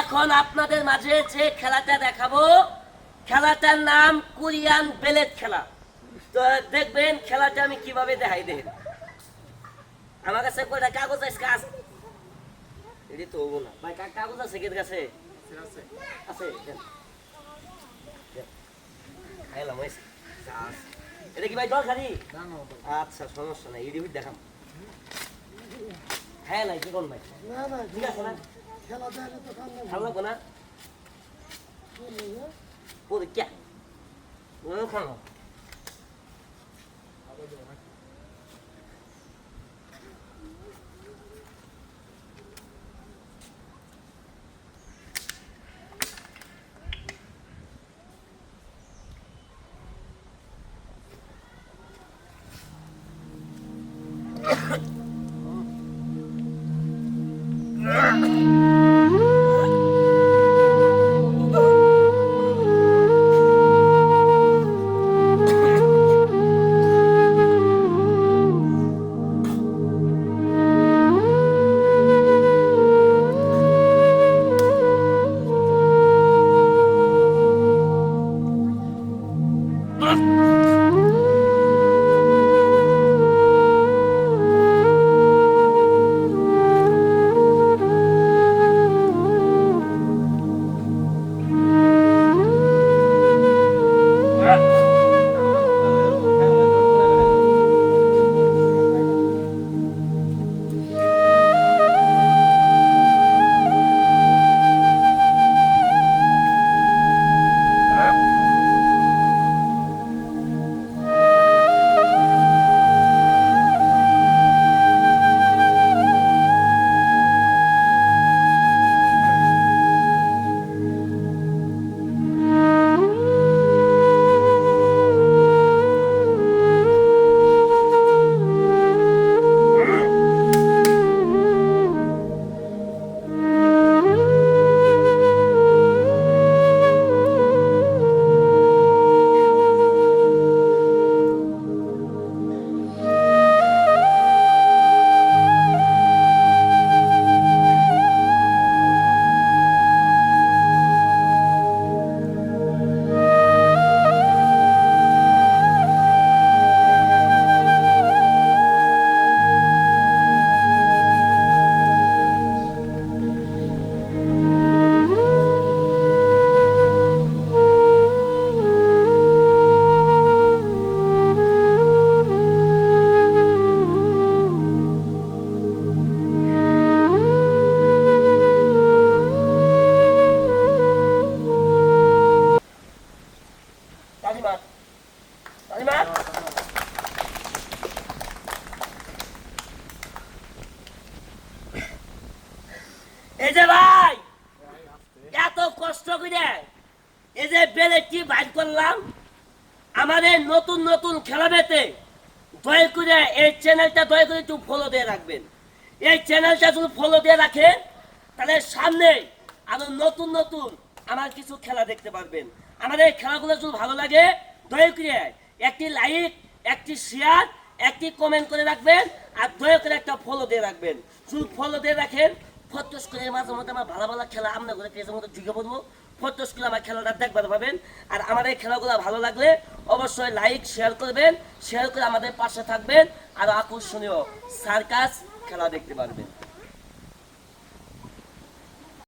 এখন আপনাদের মাঝে যে খেলাটা দেখাবো খেলাটার নাম কোরিয়ান বেলেট খেলা। তো দেখবেন খেলাটা আমি কীভাবে দেখাই দেখেন আমার কাছে কয়টা কাগজ আছে কাজ? এটি তো হব না। ভাই কাগজ আছে কি কাছে? আছে। খাইলাম হয়েছে। এটা কি ভাই জল খালি আচ্ছা সমস্যা নাই ইডিভিট দেখাম। হ্যাঁ নাই কি কোন ভাই? না না ঠিক আছে না খেলা দেখলে তো কান্না ভালো লাগবো না পরীক্ষা ওখানে তালিমাত তালিমাত এই যে ভাই, এত কষ্ট করে এই যে বেলেটটি বাইর করলাম, আমাদের নতুন নতুন খেলা পেতে দয়া করে এই চ্যানেলটা দয়া করে একটু ফলো দিয়ে রাখবেন। এই চ্যানেলটা যদি ফলো দিয়ে রাখেন তাহলে সামনে আরও নতুন নতুন আমার কিছু খেলা দেখতে পারবেন। আমাদের খেলাগুলো যদি ভালো লাগে, দয়া করে একটি লাইক, একটি শেয়ার একটি কমেন্ট করে রাখবেন আর দয়া করে একটা ফলো দিয়ে রাখবেন। শুধু ফলো দিয়ে রাখেন, ফটোস করে মাঝে মধ্যে আমার ভালো ভালো খেলা আমরা করে পেজের মধ্যে ঢুকে পড়ব। ফটোস করে আমার খেলাটা দেখবার পাবেন। আর আমার এই খেলাগুলো ভালো লাগলে অবশ্যই লাইক শেয়ার করবেন শেয়ার করে আমাদের পাশে থাকবেন। আর আকর্ষণীয় সার্কাস খেলা দেখতে পারবেন।